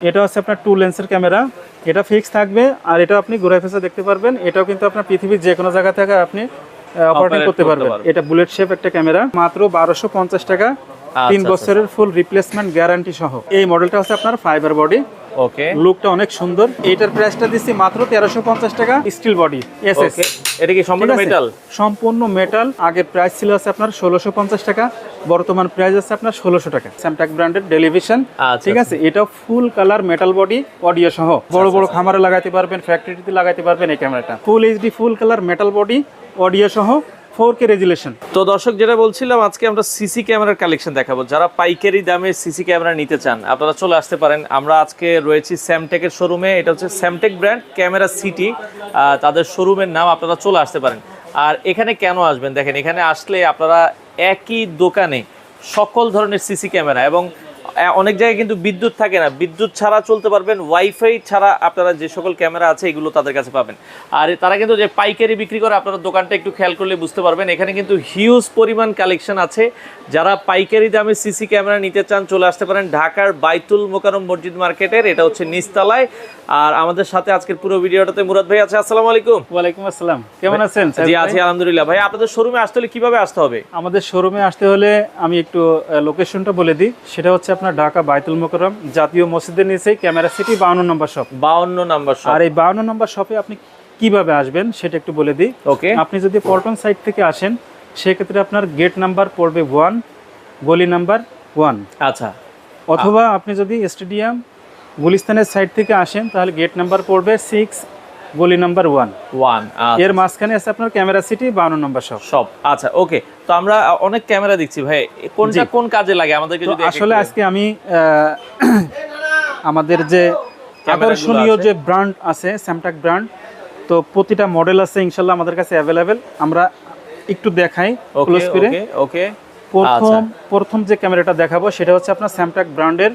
এটা হচ্ছে আপনার টু লেন্সের ক্যামেরা এটা ফিক্স থাকবে আর এটা আপনি ঘুরে ফেসে দেখতে পারবেন। এটাও কিন্তু আপনার পৃথিবীর যে কোনো জায়গা থেকে আপনি অপারেটিং করতে পারবেন। এটা বুলেট শেপ একটা ক্যামেরা মাত্র বারোশো পঞ্চাশ টাকা। তিন আচ্ছা, বছরের ফুল রিপ্লেসমেন্ট গ্যারান্টি সহ। এই মডেলটা হচ্ছে আপনার ফাইবার বডি ওকে লুকটা অনেক সুন্দর। এটার প্রাইসটা দিচ্ছি মাত্র তেরোশো পঞ্চাশ টাকা। স্টিল বডি এস ওকে এটা কি সম্পূর্ণ মেটাল সম্পূর্ণ মেটাল আগের প্রাইস ছিল আছে আপনার ষোলোশো পঞ্চাশ টাকা। বর্তমান প্রাইস আছে আপনার ষোলোশো টাকা। স্যামটাক ব্র্যান্ডের টেলিভিশন আচ্ছা, ঠিক আছে? এটা full colour metal body audio সহ। বড় বড় খামারে লাগাতে পারবেন ফ্যাক্টরিতে লাগাতে পারবেন এই ক্যামেরাটা full HD full colour metal body audio সহ। Four K resolution. তো দর্শক, যেটা বলছিলাম, আজকে আমরা সিসি ক্যামেরার কালেকশন দেখাবো। যারা পাইকারি দামে সিসি ক্যামেরা নিতে চান, আপনারা চলে আসতে পারেন। আমরা আজকে রয়েছি স্যামটেকের শোরুমে এটা হচ্ছে স্যামটেক ব্র্যান্ড ক্যামেরা সিটি তাদের শোরুমের নাম আপনারা চলে আসতে পারেন। আর এখানে কেন আসবেন? দেখেন, এখানে আসলে আপনারা একই দোকানে সকল ধরনের সিসি ক্যামেরা এবং অনেক জায়গায় কিন্তু বিদ্যুৎ থাকে না। বিদ্যুৎ ছাড়া চলতে পারবেন ওয়াইফাই ছাড়া আপনারা যে সকল ক্যামেরা আছে এগুলো তাদের কাছে পাবেন। আর তারা কিন্তু যে পাইকারি বিক্রি করে আপনারা দোকানটা একটু খেয়াল করলে বুঝতে পারবেন। এখানে কিন্তু হিউজ পরিমাণ কালেকশন আছে। যারা পাইকারি দামে সিসি ক্যামেরা নিতে চান চলে আসতে পারেন ঢাকার বাইতুল মোকারম মসজিদ মার্কেটের। এটা হচ্ছে নিস্তালায় আর আমাদের সাথে আজকের পুরো ভিডিওটাতে মুরাদ ভাই আছে। আসসালামু আলাইকুম। ওয়ালাইকুম আসসালাম। কেমন আছেন? জি আছি আলহামদুলিল্লাহ। ভাই আপনাদের শোরুমে আসতে হলে কীভাবে আসতে হবে? আমাদের শোরুমে আসতে হলে আমি একটু লোকেশনটা বলে দিই। সেটা হচ্ছে আপনার ঢাকা বাইতুল মোকরম জাতীয় মসজিদের নিচে ক্যামেরা সিটি বাউন্ন নম্বর শপ। বাউন্ন নাম্বার আর এই বাউন্ন নম্বর শপে আপনি কীভাবে আসবেন সেটা একটু বলে দিই। ওকে। আপনি যদি পল্টন সাইড থেকে আসেন সেক্ষেত্রে আপনার গেট নাম্বার পড়বে ওয়ান গলি নাম্বার ওয়ান। আচ্ছা। অথবা আপনি যদি স্টেডিয়াম গুলিস্তানের সাইড থেকে আসেন তাহলে গেট নাম্বার পড়বে সিক্স গলি নাম্বার ওয়ান ওয়ানের মাঝখানে আছে আপনার ক্যামেরা সিটি বাউন্ন নম্বর শপ সব আচ্ছা ওকে। তো আমরা অনেক ক্যামেরা দেখছি ভাই। কোনটা কোন কাজে লাগে? আমাদেরকে যদি এক এক আসলে আজকে আমি আমাদের যে আকর্ষণীয় যে ব্র্যান্ড আছে স্যামটাক ব্র্যান্ড তো প্রতিটা মডেল আছে ইনশাল্লাহ আমাদের কাছে অ্যাভেলেবেল আমরা একটু দেখাই ক্লোজ করে। ওকে ওকে। প্রথম প্রথম যে ক্যামেরাটা দেখাবো সেটা হচ্ছে আপনার স্যামটাক ব্র্যান্ডের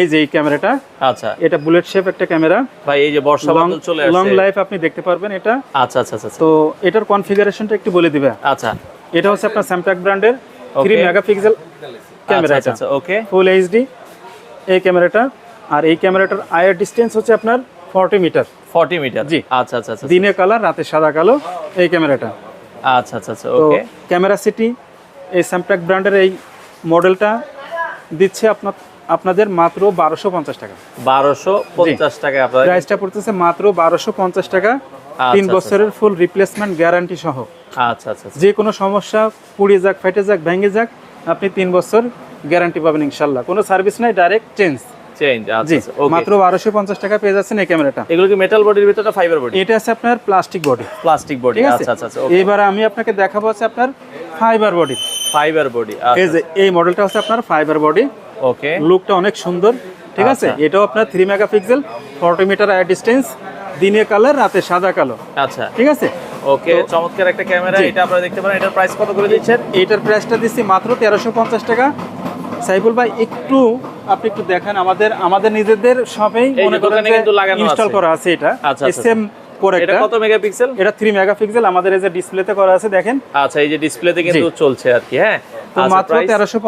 এই যে এই ক্যামেরাটা আচ্ছা। এটা বুলেট শেপ একটা ক্যামেরা। ভাই এই যে বর্ষা বাদল চলে লং লাইফ আপনি দেখতে পারবেন এটা। আচ্ছা আচ্ছা আচ্ছা তো এটার কনফিগারেশনটা একটু বলে দিবে। আচ্ছা। এটা হচ্ছে আপনার স্যামটাক ব্র্যান্ডের থ্রি Okay. মেগাপিক্সেল ক্যামেরা আচ্ছা এটা। আচ্ছা ওকে ফুল এইচডি এই ক্যামেরাটা। আর এই ক্যামেরাটার আয়ার ডিস্টেন্স হচ্ছে আপনার ফর্টি মিটার 40 মিটার জি। আচ্ছা আচ্ছা আচ্ছা দিনে কালার রাতে সাদা কালো এই ক্যামেরাটা। আচ্ছা আচ্ছা আচ্ছা ওকে ক্যামেরা সিটি এই স্যামটাক ব্র্যান্ডের এই মডেলটা দিচ্ছে আপনার আপনাদের মাত্র বারোশো পঞ্চাশ টাকা। 1250 টাকা আপনারা প্রাইসটা পড়তেছে মাত্র বারোশো পঞ্চাশ টাকা। তিন আচ্ছা, বছরের ফুল রিপ্লেসমেন্ট গ্যারান্টি সহ। আচ্ছা আচ্ছা আচ্ছা। যে কোনো সমস্যা পুড়িয়ে যাক ফেটে যাক ভেঙে যাক আপনি তিন বছর গ্যারান্টি পাবেন ইনশাল্লাহ কোনো সার্ভিস নাই ডাইরেক্ট চেঞ্জ চেঞ্জ আচ্ছা জি আচ্ছা মাত্র বারোশো পঞ্চাশ টাকা পেয়ে যাচ্ছেন এই ক্যামেরাটা এগুলো কি মেটাল বডির ভিতরে ফাইবার বডি এটা আছে আপনার প্লাস্টিক বডি প্লাস্টিক বডি আচ্ছা আচ্ছা আচ্ছা আমি আপনাকে দেখাবো আপনার ফাইবার বডি ফাইবার বডি এই যে এই মডেলটা হচ্ছে আপনার ফাইবার বডি ওকে লুকটা অনেক সুন্দর ঠিক আছে? আচ্ছা। এটাও আপনার three megapixel forty metre IR distance দিনে কালার রাতে সাদা কালো। আচ্ছা। ঠিক আছে? ওকে চমৎকার একটা ক্যামেরা এটা আপনারা দেখতে পারেন। এটার প্রাইস কত করে দিচ্ছেন? এইটার প্রাইসটা দিচ্ছি মাত্র তেরোশো পঞ্চাশ টাকা। সাইফুল ভাই একটু আপনি একটু দেখেন আমাদের আমাদের নিজেদের শপেই মনে করেন ইনস্টল করা আছে এটা। আচ্ছা, আচ্ছা, সেম করে এটা কত মেগাপিক্সেল? এটা থ্রি মেগাপিক্সেল। আমাদের এই যে ডিসপ্লেতে করা আছে দেখেন। আচ্ছা এই যে ডিসপ্লেতে কিন্তু চলছে আর কি হ্যাঁ? তো আচ্ছা মাত্র প্রাইস তেরোশো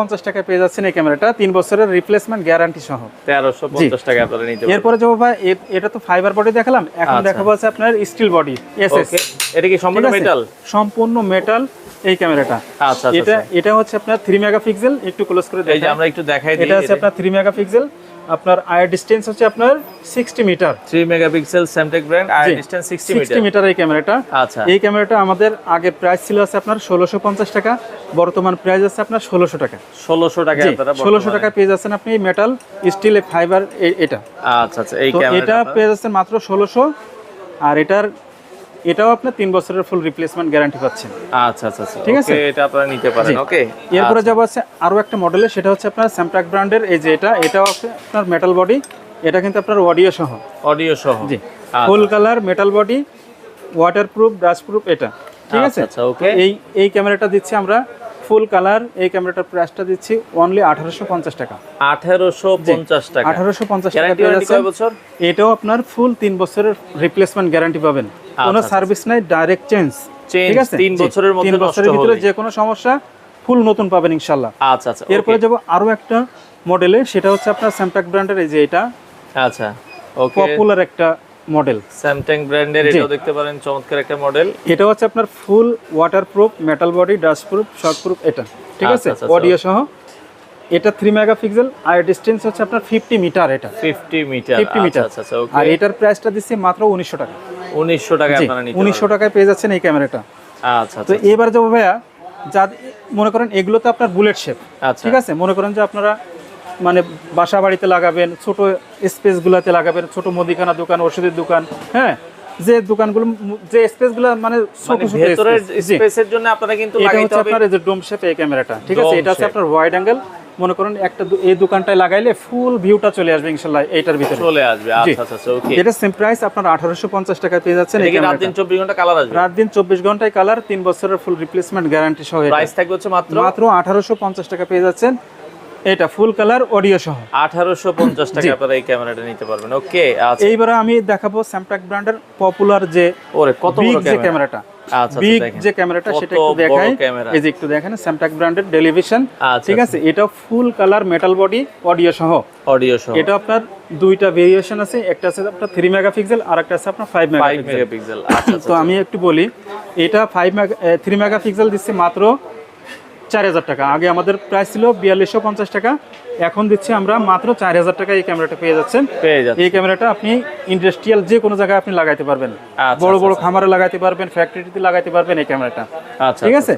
পেয়ে যাচ্ছেন এই ক্যামেরাটা তিন বছরের রিপ্লেসমেন্ট গ্যারান্টি সহ। 1350 টাকা আপনারা নিতে পারবেন। এরপরে যাব ভাই এটা তো ফাইবার বডি দেখালাম। এখন আচ্ছা। দেখাবো আপনার স্টিল বডি এসএস এটা কি সম্পূর্ণ মেটাল সম্পূর্ণ মেটাল এই ক্যামেরাটা আচ্ছা এটা এটা হচ্ছে আপনার থ্রি মেগা মেগাপিক্সেল একটু ক্লোজ করে এই যে আমরা একটু দেখাই দিই এটা হচ্ছে আপনার থ্রি মেগা মেগাপিক্সেল আপনার আয়ার ডিস্টেন্স হচ্ছে আপনার sixty metre 3 megapixel Samtech brand জি। ডিসটেন্স 60 সিক্সটি মিটার মিটার এই ক্যামেরাটা আচ্ছা। এই ক্যামেরাটা আমাদের আগের প্রাইস ছিল আছে আপনার ষোলোশো পঞ্চাশ টাকা বর্তমান প্রাইস আছে আপনার ষোলোশো টাকা। 1600 টাকা আপনারা ষোলোশো বর্তমানে- টাকা পেয়ে যাচ্ছেন আপনি মেটাল স্টিল ফাইবার এটা। আচ্ছা আচ্ছা এই তো এটা পেয়ে যাচ্ছেন মাত্র ষোলোশো আর এটার এটাও আপনার তিন বছরের ফুল রিপ্লেসমেন্ট গ্যারান্টি পাচ্ছেন। আচ্ছা আচ্ছা আচ্ছা। ঠিক আছে? এটা আপনারা নিতে পারেন ওকে এরপরে যাব আছে আরও একটা মডেলে সেটা হচ্ছে আপনার স্যামটাক ব্র্যান্ডের এই যে এটা এটাও আছে আপনার মেটাল বডি এটা কিন্তু আপনার অডিও সহ। অডিও সহ। জি। আচ্ছা। Full colour metal body waterproof dust proof এটা। ঠিক আছে? আচ্ছা, ওকে এই এই ক্যামেরাটা দিচ্ছি আমরা ফুল কালার এই ক্যামেরাটার প্রাইসটা দিচ্ছি অনলি আঠারোশো পঞ্চাশ টাকা। 1850 টাকা। আঠারোশো পঞ্চাশ টাকা গ্যারান্টি পেয়ে কয় বছর? এটাও আপনার ফুল তিন বছরের রিপ্লেসমেন্ট গ্যারান্টি পাবেন। কোনো আচ্ছা, সার্ভিস নাই ডাইরেক্ট চেঞ্জ ঠিক আছে? তিন বছরের মধ্যে বছরের ভিতরে। যে কোনো সমস্যা ফুল নতুন পাবেন ইনশাল্লাহ আচ্ছা আচ্ছা এরপরে যাব আরও একটা মডেলে সেটা হচ্ছে আপনার স্যামটাক ব্র্যান্ডের এই যে এটা। আচ্ছা ওকে পপুলার একটা মডেল। স্যামটাং ব্র্যান্ডের। এটাও দেখতে পারেন চমৎকার একটা মডেল। এটা হচ্ছে আপনার full waterproof metal body dust proof shock proof এটা। ঠিক আচ্ছা, আছে? আচ্ছা, আচ্ছা। অডিও সহ। এটা থ্রি মেগাপিক্সেল আর ডিস্টেন্স হচ্ছে আপনার ফিফটি মিটার এটা। 50 মিটার ফিফটি মিটার আচ্ছা আচ্ছা আর এটার প্রাইসটা দিচ্ছি মাত্র উনিশশো টাকা। 1900 টাকা আপনারা নিতে উনিশশো টাকায় পেয়ে যাচ্ছেন এই ক্যামেরাটা আচ্ছা তো আচ্ছা। এবার যাব ভাইয়া যা মনে করেন এগুলো তো আপনার বুলেট শেপ আচ্ছা। ঠিক আছে? মনে করেন যে আপনারা মানে বাসা বাড়িতে লাগাবেন ছোট স্পেসগুলোতে লাগাবেন ছোট মুদিখানা দোকান ওষুধের দোকান হ্যাঁ? যে দোকানগুলো যে স্পেসগুলো মানে ছোট মানে ছোট। স্পেসের জন্য আপনারা কিন্তু এটা হচ্ছে আপনার এই যে ডোম শেপ এই ক্যামেরাটা ঠিক আছে? এটা হচ্ছে আপনার ওয়াইড অ্যাঙ্গেল মনে করেন একটা এই দোকানটায় লাগাইলে ফুল ভিউটা চলে আসবে ইনশাল্লাহ এইটার ভিতরে। চলে আসবে আচ্ছা আচ্ছা ওকে এটা সেম প্রাইস আপনার আঠারোশো পঞ্চাশ টাকায় পেয়ে যাচ্ছেন এই এটা রাত দিন 24 ঘণ্টা কালার আসবে? রাত দিন চব্বিশ ঘন্টায় কালার তিন বছরের ফুল রিপ্লেসমেন্ট গ্যারান্টি সহ এটা। প্রাইস থাকবে হচ্ছে মাত্র? মাত্র আঠারোশো পঞ্চাশ টাকা পেয়ে যাচ্ছেন। এটা ফুল কালার অডিও সহ। 1850 টাকা। আপনারা এই ক্যামেরাটা নিতে পারবেন। ওকে আচ্ছা। এইবারে আমি দেখাবো স্যামটাক ব্র্যান্ডের পপুলার যে ওরে কত বড় যে ক্যামেরাটা। আচ্ছা বিগ যে ক্যামেরাটা সেটা একটু দেখাই। এই যে একটু দেখেন স্যামটাক ব্র্যান্ডের টেলিভিশন আচ্ছা, ঠিক আছে এটা full colour metal body audio সহ। অডিও সহ। এটা আপনার দুইটা ভেরিয়েশন আছে একটা আছে আপনার মেগাপিক্সেল আর একটা আছে আপনার 5 মেগাপিক্সেল মেগাপিক্সেল আচ্ছা তো আমি একটু বলি এটা মেগাপিক্সেল দিচ্ছে মাত্র চার হাজার টাকা। আগে আমাদের প্রাইস ছিল বিয়াল্লিশশো পঞ্চাশ টাকা এখন দিচ্ছি আমরা মাত্র চার হাজার টাকা এই ক্যামেরাটা পেয়ে যাচ্ছেন। এই ক্যামেরাটা আপনি ইন্ডাস্ট্রিয়াল যে কোনো জায়গায় আপনি লাগাইতে পারবেন। আচ্ছা, বড় বড় আচ্ছা, খামারে লাগাইতে পারবেন ফ্যাক্টরিতে লাগাইতে পারবেন এই ক্যামেরাটা আচ্ছা ঠিক আছে?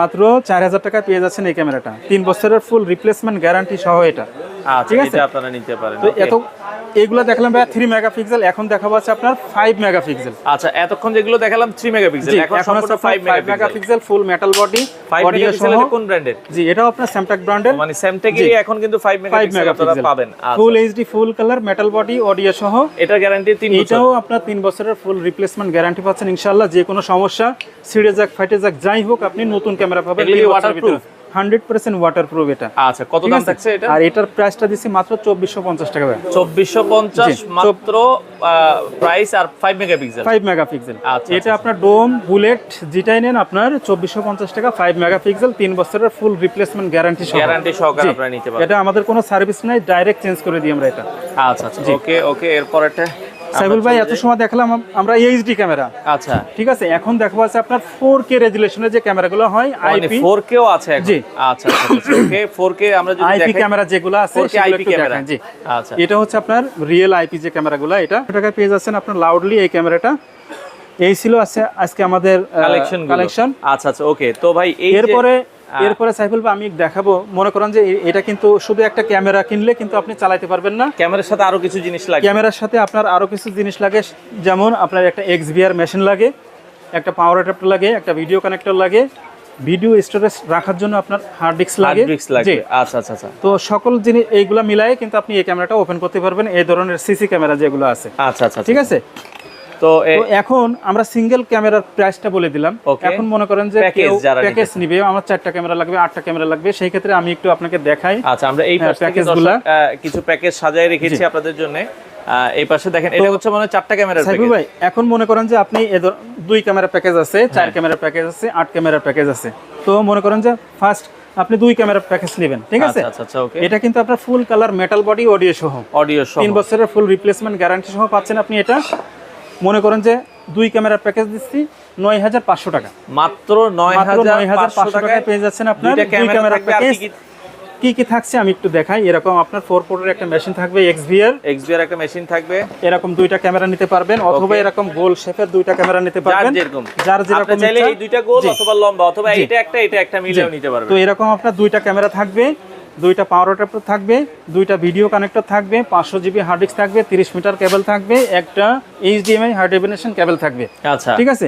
মাত্র চার হাজার টাকা পেয়ে যাচ্ছেন এই ক্যামেরাটা তিন বছরের ফুল রিপ্লেসমেন্ট গ্যারান্টি সহ এটা। আচ্ছা ঠিক আছে? আপনারা নিতে পারেন তো এত এগুলো দেখলাম ভাই থ্রি মেগাপিক্সেল এখন দেখাবো আছে আপনার ফাইভ মেগাপিক্সেল আচ্ছা এতক্ষণ যেগুলো দেখালাম 3 মেগাপিক্সেল এখন এখন সম্পূর্ণ হচ্ছে 5 megapixel full metal body 5 megapixel কোন ব্র্যান্ডের জি এটাও আপনার স্যামটাক ব্র্যান্ডের মানে স্যামটেকেরই এখন কিন্তু 5 ফাইভ মেগাপিক্সেল আপনারা পাবেন। আচ্ছা। Full HD full colour metal body audio সহ। এটার গ্যারান্টি 3 বছর। এটাও আপনার তিন বছরের ফুল রিপ্লেসমেন্ট গ্যারান্টি পাচ্ছেন ইনশাল্লাহ যে কোনো সমস্যা ছিঁড়ে যাক ফাইটে যাক যাই হোক আপনি নতুন ক্যামেরা পাবেন waterproof? Hundred percent water proof এটা। আচ্ছা কত দাম থাকছে এটা? আর এটার প্রাইসটা দিচ্ছি মাত্র চব্বিশশো পঞ্চাশ টাকা 2450 জি, মাত্র প্রাইস আর 5 মেগাপিক্সেল ফাইভ মেগাপিক্সেল আচ্ছা, এটা আপনার ডোম বুলেট যেটাই নেন আপনার চব্বিশশো পঞ্চাশ টাকা ফাইভ মেগাপিক্সেল তিন বছরের ফুল রিপ্লেসমেন্ট গ্যারান্টি সহ গ্যারান্টি সহকারে আপনারা নিতে পারবেন। এটা আমাদের কোনো সার্ভিস নাই ডাইরেক্ট চেঞ্জ করে দিই আমরা এটা। আচ্ছা আচ্ছা। ওকে ওকে এরপর একটা সাইবুল ভাই এত সময় দেখলাম আমরা এইচডি ক্যামেরা। আচ্ছা। ঠিক আছে? এখন দেখব আছে আপনার ফোর কে রেজুলেশনের যে ক্যামেরাগুলো হয় মানে আইপি 4K ও আছে এখন? জি। আচ্ছা আচ্ছা ওকে 4K আমরা যদি আইপি ক্যামেরা যেগুলো আছে 4K সেগুলো IP ক্যামেরা। জি। আচ্ছা। এটা হচ্ছে আপনার রিয়েল আইপি যে ক্যামেরাগুলো এটা টাকায় পেয়ে যাচ্ছেন আপনার লাউডলি এই ক্যামেরাটা? এই ছিল আছে আজকে আমাদের কালেকশন কালেকশন আচ্ছা আচ্ছা ওকে তো ভাই এই এরপরে এরপরে সাইফুল আমি দেখাবো। মনে করেন যে এটা কিন্তু শুধু একটা ক্যামেরা কিনলে কিন্তু আপনি চালাতে পারবেন না। ক্যামেরার সাথে আরও কিছু জিনিস লাগে। ক্যামেরার সাথে আপনার আরও কিছু জিনিস লাগে। যেমন আপনার একটা এক্স এক্সভিআর মেশিন লাগে একটা পাওয়ার অ্যাডাপ্টার লাগে একটা ভিডিও কানেক্টর লাগে। ভিডিও স্টোরেজ রাখার জন্য আপনার হার্ড ডিস্ক লাগে। জি। আচ্ছা আচ্ছা আচ্ছা। তো সকল জিনিস এইগুলা মিলাই কিন্তু আপনি এই ক্যামেরাটা ওপেন করতে পারবেন। এই ধরনের সিসি ক্যামেরা যেগুলো আছে। আচ্ছা আচ্ছা। ঠিক আছে? তো এখন আমরা সিঙ্গেল ক্যামেরার প্রাইসটা বলে দিলাম. এখন মনে করেন যে প্যাকেজ নিবে আমার চারটা ক্যামেরা লাগবে আটটা ক্যামেরা লাগবে সেই ক্ষেত্রে আমি একটু আপনাকে দেখাই। আচ্ছা আমরা এই হ্যাঁ, পাশ থেকে package দর্শক, গুলা। আহ, কিছু প্যাকেজ সাজায় রেখেছি আপনাদের জন্য। এই পাশে দেখেন এটা হচ্ছে মানে চারটা ক্যামেরার প্যাকেজ ভাই এখন মনে করেন যে আপনি দুই ক্যামেরা প্যাকেজ আছে চার ক্যামেরা প্যাকেজ আছে আট ক্যামেরা প্যাকেজ আছে। তো মনে করেন যে ফার্স্ট আপনি দুই ক্যামেরা প্যাকেজ নেবেন ঠিক আছে? আচ্ছা আচ্ছা আচ্ছা ওকে এটা কিন্তু আপনার full colour metal body audio সহ। অডিও সহ। তিন বছরের ফুল রিপ্লেসমেন্ট গ্যারান্টি সহ পাচ্ছেন আপনি এটা। মনে করেন যে দুই ক্যামেরার প্যাকেজ দিচ্ছি নয় হাজার পাঁচশো টাকা। মাত্র নয় হাজার পাঁচশো টাকায় পেয়ে যাচ্ছেন আপনার দুই প্যাকেজ? কি কি থাকছে আমি একটু দেখাই। এরকম আপনার ফোর পোর্টের একটা মেশিন থাকবে এক্সভিআর এক্সবিআর একটা মেশিন থাকবে। এরকম দুইটা ক্যামেরা নিতে পারবেন অথবা এরকম গোল শেপের দুইটা ক্যামেরা নিতে পারবেন। যেরকম। যার যেরকম চাইলে এই দুইটা গোল অথবা লম্বা অথবা এটা একটা এটা একটা মিলেও নিতে পারবে তো এরকম আপনার দুইটা ক্যামেরা থাকবে দুইটা পাওয়ার অ্যাডাপ্টার থাকবে দুইটা ভিডিও কানেক্টর থাকবে পাঁচশো জিবি হার্ড ডিস্ক থাকবে তিরিশ মিটার কেবল থাকবে একটা এইচডিএমআই হাই ডেফিনেশন কেবল থাকবে। আচ্ছা। ঠিক আছে?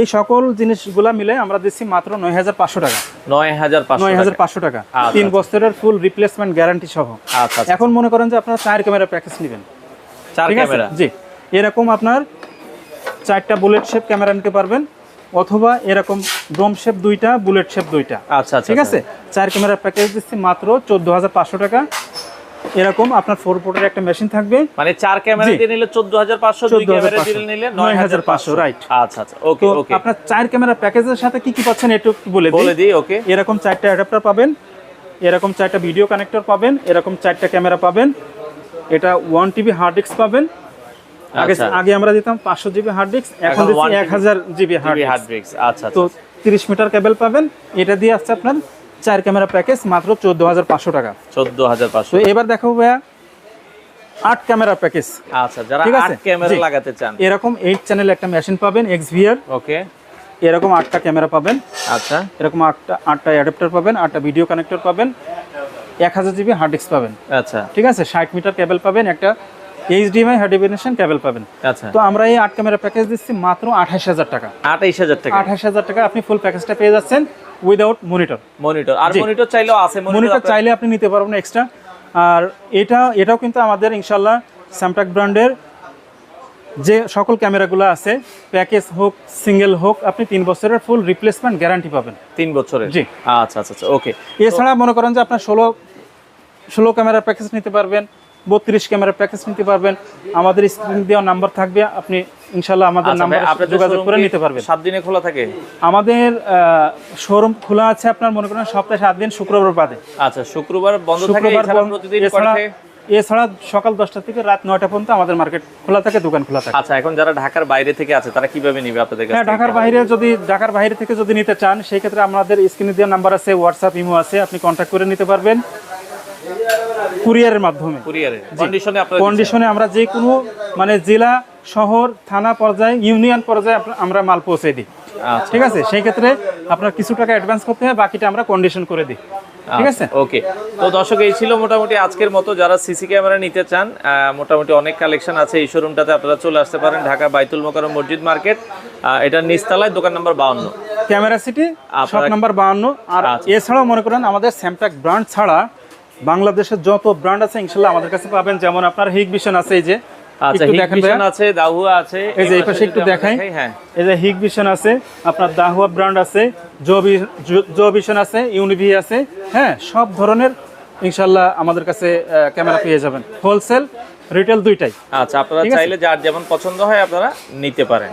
এই সকল জিনিসগুলা মিলে আমরা দিচ্ছি মাত্র নয় হাজার পাঁচশো টাকা। নয় হাজার পাঁচশো নয় হাজার টাকা। পাঁচশো টাকা। আচ্ছা, তিন আচ্ছা। বছরের ফুল রিপ্লেসমেন্ট গ্যারান্টি সহ। আচ্ছা এখন মনে করেন যে আপনারা চার ক্যামেরা প্যাকেজ নেবেন। চার ক্যামেরা জি। এরকম আপনার চারটা বুলেট শেপ ক্যামেরা নিতে পারবেন। অথবা এরকম ডোম শেপ দুইটা বুলেট শেপ দুইটা। আচ্ছা আচ্ছা ঠিক আছে? চার ক্যামেরা প্যাকেজ দিচ্ছি মাত্র চোদ্দ হাজার পাঁচশো টাকা। এরকম আপনার ফোর পোর্টের একটা মেশিন থাকবে। মানে চার ক্যামেরা দিয়ে নিলে চোদ্দ হাজার পাঁচশো দুই ক্যামেরা দিয়ে নিলে নয় হাজার পাঁচশো 9,500 right. আচ্ছা আচ্ছা ওকে ওকে আপনার চার ক্যামেরা প্যাকেজের সাথে কি কি পাচ্ছেন একটু বলে দিই। বলে দিই ওকে এরকম চারটা অ্যাডাপ্টার পাবেন এরকম চারটা ভিডিও কানেক্টর পাবেন এরকম চারটা ক্যামেরা পাবেন। এটা ওয়ান টিবি হার্ড ডিস্ক পাবেন। আগে আচ্ছা। আগে আমরা দিতাম পাঁচশো জিবি হার্ড ডিস্ক এখন দিচ্ছি 1 এক হাজার জিবি হার্ড হার্ড ব্রেকস আচ্ছা তো আচ্ছা তিরিশ মিটার কেবল পাবেন। এটা দিয়ে আসছে আপনার চার ক্যামেরা প্যাকেজ মাত্র চোদ্দ হাজার পাঁচশো টাকা। চোদ্দ হাজার পাঁচশো। এবার দেখাবো ভাইয়া আট ক্যামেরা প্যাকেজ আচ্ছা যারা ঠিক আট আছে? ক্যামেরা লাগাতে চান। এরকম এইট চ্যানেল একটা মেশিন পাবেন এক্স ভিআর ওকে। এরকম আটটা ক্যামেরা পাবেন। আচ্ছা। এরকম আটটা আটটা অ্যাডাপ্টার পাবেন আটটা ভিডিও কানেক্টর পাবেন। এক হাজার জিবি হার্ড ডিস্ক পাবেন। আচ্ছা। ঠিক আছে? ষাট মিটার কেবল পাবেন একটা এইচডিএমআই হাই ডেফিনেশন কেবল পাবেন। আচ্ছা। তো আমরা এই আট ক্যামেরা প্যাকেজ দিচ্ছি মাত্র আঠাশ হাজার টাকা। আঠাইশ হাজার টাকা। আঠাশ হাজার টাকা আপনি ফুল প্যাকেজটা পেয়ে যাচ্ছেন উইদাউট মনিটর মনিটর আর মনিটর চাইলেও আছে মনিটর চাইলে আপনি নিতে পারবেন এক্সট্রা আর এটা এটাও কিন্তু আমাদের ইনশাল্লাহ স্যামটাক ব্র্যান্ডের যে সকল ক্যামেরাগুলো আছে প্যাকেজ হোক সিঙ্গেল হোক আপনি তিন বছরের ফুল রিপ্লেসমেন্ট গ্যারান্টি পাবেন। তিন বছরের? জি। আচ্ছা আচ্ছা আচ্ছা ওকে এছাড়া মনে করেন যে আপনার ষোলো ষোলো ক্যামেরার প্যাকেজ নিতে পারবেন। বত্রিশ ক্যামেরা প্যাকেজ নিতে পারবেন। আমাদের স্ক্রিন দেওয়া নাম্বার থাকবে আপনি ইনশাল্লাহ আমাদের আচ্ছা নাম্বার আপনাদের যোগাযোগ করে নিতে পারবেন। সাত দিনে খোলা থাকে? আমাদের শোরুম খোলা আছে আপনার মনে করেন সপ্তাহে সাত দিন শুক্রবার বাদে। আচ্ছা শুক্রবার বন্ধ থাকে প্রতিদিন এছাড়া সকাল দশটা থেকে রাত নয়টা পর্যন্ত আমাদের মার্কেট খোলা থাকে দোকান খোলা থাকে। আচ্ছা এখন যারা ঢাকার বাইরে থেকে আছে তারা কীভাবে নিবে আপনাদের কাছে হ্যাঁ ঢাকার বাইরে যদি ঢাকার বাইরে থেকে যদি নিতে চান সেই ক্ষেত্রে আমাদের স্ক্রিনে দেওয়া নাম্বার আছে হোয়াটসঅ্যাপ ইমো আছে আপনি কন্ট্যাক্ট করে নিতে পারবেন। কুরিয়ারের মাধ্যমে। কুরিয়ারে। কন্ডিশনে আপনারা কন্ডিশনে আমরা যে কোনো মানে জেলা শহর থানা পর্যায়ে ইউনিয়ন পর্যায়ে আমরা মাল পৌঁছে দিই। আচ্ছা। ঠিক আছে? সেই ক্ষেত্রে আপনার কিছু টাকা অ্যাডভান্স করতে হয় বাকিটা আমরা কন্ডিশন করে দিই। ঠিক আছে? ওকে তো দর্শক এই ছিল মোটামুটি আজকের মতো। যারা সিসি ক্যামেরা নিতে চান মোটামুটি অনেক কালেকশন আছে। এই শোরুমটাতে আপনারা চলে আসতে পারেন ঢাকা বাইতুল মোকারম মসজিদ মার্কেট। এটা নিচতলায় দোকান নাম্বার বাউন্ন। ক্যামেরা সিটি শপ নাম্বার বাহান্ন আর আচ্ছা। এছাড়াও মনে করেন আমাদের স্যামটাক ব্র্যান্ড ছাড়া বাংলাদেশের যত ব্র্যান্ড আছে ইনশাল্লাহ আমাদের কাছে পাবেন। যেমন আপনার হিগ ভিশন আছে এই যে। আচ্ছা দেখেন ভিশন আছে দাহুয়া আছে এই যে এই পাশে পাশে একটু দেখাই। হ্যাঁ। এই যে হিগ ভিশন আছে আপনার দাহুয়া ব্র্যান্ড আছে আছে ইউনিভি আছে হ্যাঁ সব ধরনের ইনশাল্লাহ আমাদের কাছে ক্যামেরা পেয়ে যাবেন। হোলসেল রিটেল দুইটাই। আচ্ছা আপনারা চাইলে যার যেমন পছন্দ হয় আপনারা নিতে পারেন।